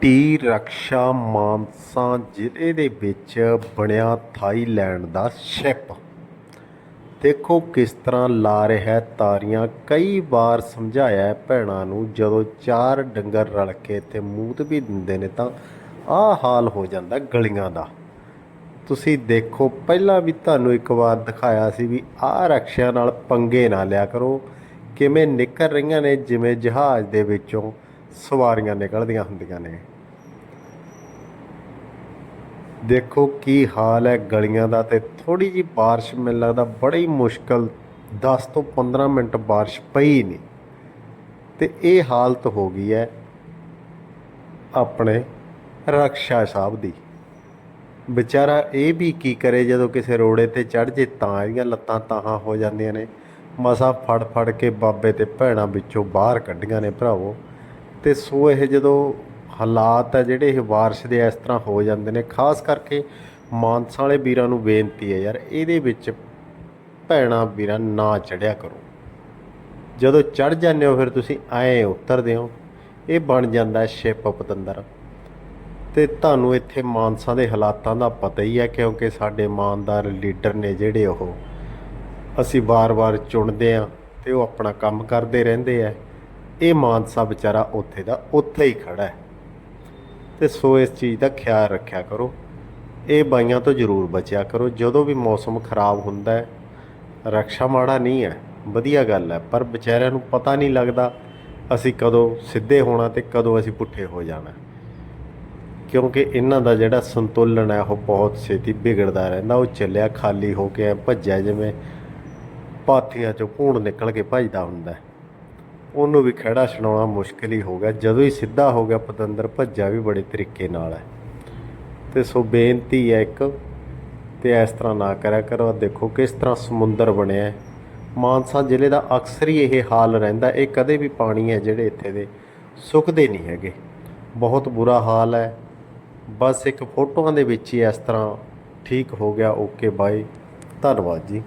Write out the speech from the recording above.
T ਰਕਸ਼ਾ ਮਾਨਸਾ ਜ਼ਿਲ੍ਹੇ ਦੇ ਵਿੱਚ ਬਣਿਆ ਥਾਈਲੈਂਡ ਦਾ ਸ਼ਿਪ। ਦੇਖੋ ਕਿਸ ਤਰ੍ਹਾਂ ਲਾ ਰਿਹਾ ਤਾਰੀਆਂ। ਕਈ ਵਾਰ ਸਮਝਾਇਆ ਭੈਣਾਂ ਨੂੰ, ਜਦੋਂ ਚਾਰ ਡੰਗਰ ਰਲ ਕੇ ਇੱਥੇ ਮੂਤ ਵੀ ਦਿੰਦੇ ਨੇ ਤਾਂ ਆਹ ਹਾਲ ਹੋ ਜਾਂਦਾ ਗਲੀਆਂ ਦਾ। ਤੁਸੀਂ ਦੇਖੋ, ਪਹਿਲਾਂ ਵੀ ਤੁਹਾਨੂੰ ਇੱਕ ਵਾਰ ਦਿਖਾਇਆ ਸੀ ਵੀ ਆਹ ਰਕਸ਼ਿਆਂ ਨਾਲ ਪੰਗੇ ਨਾ ਲਿਆ ਕਰੋ। ਕਿਵੇਂ ਨਿਕਲ ਰਹੀਆਂ ਨੇ, ਜਿਵੇਂ ਜਹਾਜ਼ ਦੇ ਵਿੱਚੋਂ ਸਵਾਰੀਆਂ ਨਿਕਲਦੀਆਂ ਹੁੰਦੀਆਂ ਨੇ ਦੇਖੋ ਕੀ ਹਾਲ ਹੈ ਗਲੀਆਂ ਦਾ ਤੇ ਥੋੜੀ ਜੀ بارش ਮੈਨੂੰ ਲੱਗਦਾ ਬੜੀ ਮੁਸ਼ਕਲ 10 ਤੋਂ 15 ਮਿੰਟ بارش ਪਈ ਨਹੀਂ ਤੇ ਇਹ ਹਾਲਤ ਹੋ ਗਈ ਹੈ ਆਪਣੇ ਰਕਸ਼ਾ ਸਾਹਿਬ ਦੀ ਵਿਚਾਰਾ ਇਹ ਵੀ ਕੀ ਕਰੇ ਜਦੋਂ ਕਿਸੇ ਰੋੜੇ ਤੇ ਚੜ ਜੇ ਤਾਂ ਇਹਦੀਆਂ ਲੱਤਾਂ ਤਾਹਾਂ ਹੋ ਜਾਂਦੀਆਂ ਨੇ ਮਸਾ ਫੜ ਫੜ ਕੇ ਬਾਬੇ ਤੇ ਭੈਣਾਂ ਵਿੱਚੋਂ ਬਾਹਰ ਕੱਢੀਆਂ ਨੇ ਭਰਾਵੋ ਤੇ ਸੋ ਇਹ ਜਦੋਂ ਹਾਲਾਤ ਹੈ ਜਿਹੜੇ ਇਹ ਬਾਰਿਸ਼ ਦੇ ਇਸ ਤਰ੍ਹਾਂ ਹੋ ਜਾਂਦੇ ਨੇ, ਖਾਸ ਕਰਕੇ ਮਾਨਸਾ ਵਾਲੇ ਵੀਰਾਂ ਨੂੰ ਬੇਨਤੀ ਹੈ ਯਾਰ, ਇਹਦੇ ਵਿੱਚ ਭੈਣਾਂ ਵੀਰਾਂ ਨਾ ਚੜਿਆ ਕਰੋ। ਜਦੋਂ ਚੜ ਜਾਂਦੇ ਹੋ, ਫਿਰ ਤੁਸੀਂ ਐਂ ਉਤਰਦੇ ਹੋ, ਇਹ ਬਣ ਜਾਂਦਾ ਸ਼ਿਪ ਪਤੰਦਰ। ਤੇ ਤੁਹਾਨੂੰ ਇੱਥੇ ਮਾਨਸਾ ਦੇ ਹਾਲਾਤਾਂ ਦਾ ਪਤਾ ਹੀ ਹੈ, ਕਿਉਂਕਿ ਸਾਡੇ ਇਮਾਨਦਾਰ ਲੀਡਰ ਨੇ ਜਿਹੜੇ ਉਹ, ਅਸੀਂ ਵਾਰ-ਵਾਰ ਚੁਣਦੇ ਆ ਤੇ ਉਹ ਆਪਣਾ ਕੰਮ ਕਰਦੇ ਰਹਿੰਦੇ ਆ ਇਹ ਮਾਨਸਾ ਵਿਚਾਰਾ ਉੱਥੇ ਦਾ ਉੱਥੇ ਹੀ ਖੜਾ ਹੈ। ਤੇ ਸੋ ਇਸ ਚੀਜ਼ ਦਾ ਖਿਆਲ ਰੱਖਿਆ ਕਰੋ। ਇਹ ਬਾਈਆਂ ਤੋਂ ਜ਼ਰੂਰ ਬਚਿਆ ਕਰੋ। ਜਦੋਂ ਵੀ ਮੌਸਮ ਖਰਾਬ ਹੁੰਦਾ ਹੈ, ਰਕਸ਼ਾ ਮਾੜਾ ਨਹੀਂ ਹੈ, ਵਧੀਆ ਗੱਲ ਹੈ। ਪਰ ਵਿਚਾਰਿਆਂ ਨੂੰ ਪਤਾ ਨਹੀਂ ਲੱਗਦਾ ਅਸੀਂ ਕਦੋਂ ਸਿੱਧੇ ਹੋਣਾ ਤੇ ਕਦੋਂ ਅਸੀਂ ਪੁੱਠੇ ਹੋ ਜਾਣਾ। ਕਿਉਂਕਿ ਇਹਨਾਂ ਦਾ ਜਿਹੜਾ ਸੰਤੁਲਨ ਹੈ, ਉਹ ਬਹੁਤ ਛੇਤੀ ਵਿਗੜਦਾ ਰਹਿੰਦਾ। ਉਹ ਚੱਲਿਆ ਖਾਲੀ ਹੋ ਕੇ ਐਂ ਭੱਜਿਆ ਜਿਵੇਂ ਪਾਥੀਆਂ ਚੋਂ ਭੂਣ ਨਿਕਲ ਕੇ ਭੱਜਦਾ ਹੁੰਦਾ ਉਹਨੂੰ ਵੀ ਖੜਾ ਛਣਾਉਣਾ ਮੁਸ਼ਕਿਲ ਹੀ ਹੋ ਗਿਆ। ਜਦੋਂ ਹੀ ਸਿੱਧਾ ਹੋ ਗਿਆ, ਪਤੰਦਰ ਭੱਜਿਆ ਵੀ ਬੜੇ ਤਰੀਕੇ ਨਾਲ ਹੈ। ਤੇ ਸੋ ਬੇਨਤੀ ਹੈ ਇੱਕ ਤੇ ਇਸ ਤਰ੍ਹਾਂ ਨਾ ਕਰਿਆ ਕਰੋ। ਦੇਖੋ ਕਿਸ ਤਰ੍ਹਾਂ ਸਮੁੰਦਰ ਬਣਿਆ ਹੈ। ਮਾਨਸਾ ਜ਼ਿਲ੍ਹੇ ਦਾ ਅਕਸਰ ਹੀ ਇਹ ਹਾਲ ਰਹਿੰਦਾ ਇਹ ਕਦੇ ਵੀ ਪਾਣੀ ਹੈ ਜਿਹੜੇ ਇੱਥੇ ਦੇ ਸੁੱਕਦੇ ਨਹੀਂ ਹੈਗੇ। ਬਹੁਤ ਬੁਰਾ ਹਾਲ ਹੈ। ਬਸ ਇੱਕ ਫੋਟੋਆਂ ਦੇ ਵਿੱਚ ਹੀ ਇਸ ਤਰ੍ਹਾਂ ਠੀਕ ਹੋ ਗਿਆ। Okay, bye. ਧੰਨਵਾਦ ਜੀ।